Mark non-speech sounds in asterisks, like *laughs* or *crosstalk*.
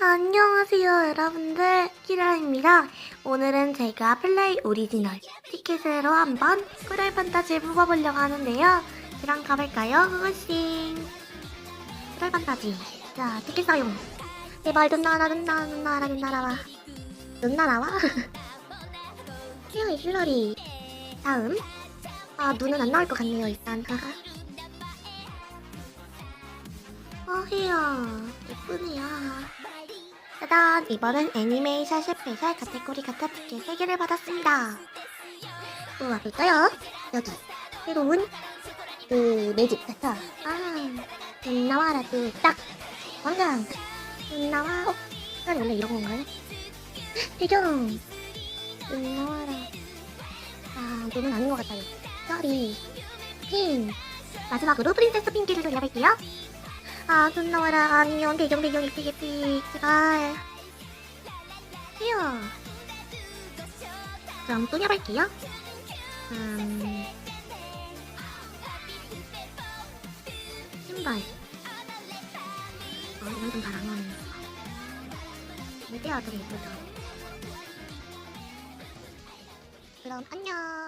안녕하세요 여러분들. 키라입니다. 오늘은 제가 플레이 오리지널 티켓으로 한번 꿀알 판타지를 뽑아보려고 하는데요. 저랑 가볼까요 그것이 꿀알 판타지. 자 티켓 사용. 제발 눈 나라 눈 나라 눈 나라 눈 나라와. 눈 나라와? 헤어의 *laughs* 힐러리. 다음. 아 눈은 안 나올 것 같네요 일단. 어 헤어. 예쁘네요 짜잔! 이번엔 애니메이션 셰프에서 카테고리 가타 티켓 3개를 받았습니다. 또 와볼까요? 여기 새로운 그 매직 가타 아, 돈 나와라 뚝딱 왕강 돈 나와 어? 색깔이 원래 이런 건가요? *laughs* 배경 돈 나와라 아, 돈은 아닌 것 같아요. 쩌리 핀 마지막으로 프린세스 핑키를 돌려볼게요. 아, 돈 나와라. 아니면 배경 배경 픽. 제발. 휴. 그럼 또 해볼게요. 음. 신발. 아, 이건 좀잘안 나오네. 이때가 좀 예쁘죠. 그럼 안녕.